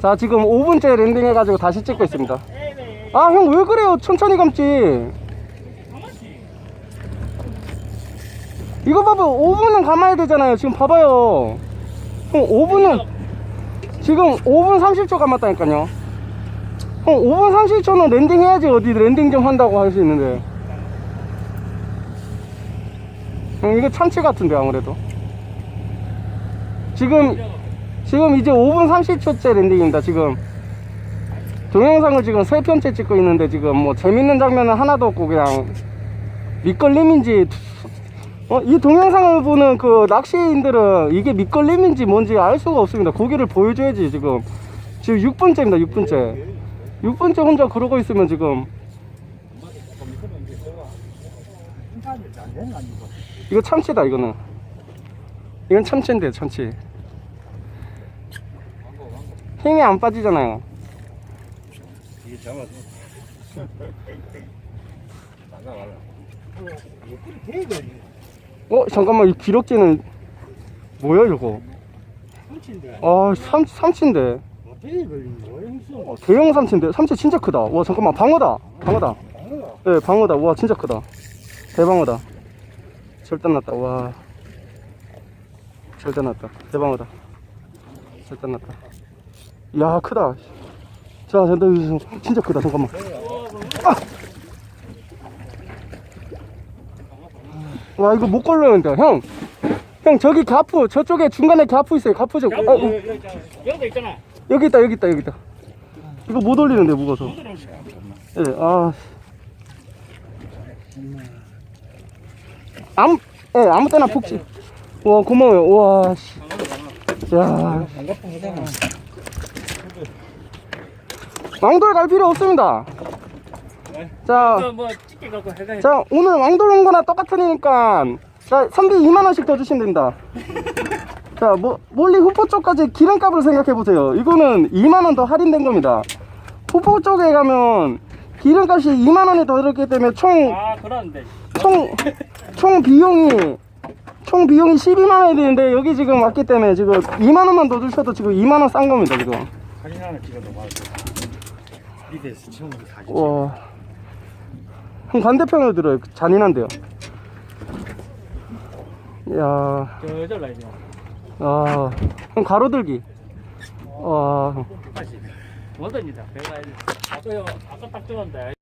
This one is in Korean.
자 지금 5분째 랜딩 해가지고 다시 찍고 있습니다. 아 형 왜 그래요? 천천히 감지. 이거 봐봐 5분은 감아야 되잖아요. 지금 봐봐요. 형 5분은 지금 5분 30초 감았다니까요. 형 5분 30초는 랜딩 해야지 어디 랜딩 좀 한다고 할 수 있는데. 형 이거 참치 같은데 아무래도. 지금 지금 이제 5분 30초째 랜딩입니다 지금. 동영상을 지금 세 편째 찍고 있는데 지금 뭐 재밌는 장면은 하나도 없고 그냥 밑걸림인지 어, 이 동영상을 보는 그 낚시인들은 이게 밑걸림인지 뭔지 알 수가 없습니다. 고기를 보여줘야지 지금. 지금 6분째입니다 6분째. 6분째 혼자 그러고 있으면 지금. 이거 참치다 이거는. 이건 참치인데 참치 힘이 안 빠지잖아요. 이게 잡아서. 나가 말라 어 잠깐만 이 기록지는 뭐야 이거? 아 삼, 삼치인데. 어, 대형 삼치인데? 삼치 진짜 크다. 와 잠깐만 방어다. 방어다. 네 방어다. 와 진짜 크다. 대방어다. 절단 났다. 와. 절단 났다. 대방어다. 절단 났다 야 크다. 자 진짜 크다. 잠깐만. 아! 와 이거 못 걸르는데 형! 형 저기 가프 저쪽에 중간에 가프 있어요. 가프 좀. 어, 어. 여기도 있잖아. 여기 있다 여기 있다 여기 있다. 이거 못 올리는데 무거워서. 예, 아. 아무 예, 아무 때나 푹지. 와 고마워요. 와 씨. 야 왕돌 갈 필요 없습니다. 자, 뭐 찍게 갖고 해가 자 오늘 왕돌 온 거나 똑같으니까 자 선비 2만원씩 더 주시면 됩니다. 자 뭐, 멀리 후포 쪽까지 기름값을 생각해 보세요. 이거는 2만원 더 할인된 겁니다. 후포 쪽에 가면 기름값이 2만원이 더 들었기 때문에 총아 총, 총 비용이, 총 비용이 12만원이 되는데, 여기 지금 왔기 때문에 지금 2만원만 더 주셔도 지금 2만원 싼 겁니다, 지금. 사진 하나 찍어도 봐 밑에서 처음 사진 와. 형 반대편으로 들어요. 잔인한데요. 이야, 저절로 이제 아. 형 가로들기. 와. 다시 뭐든지다 배가 아까 아까 딱 찍었는데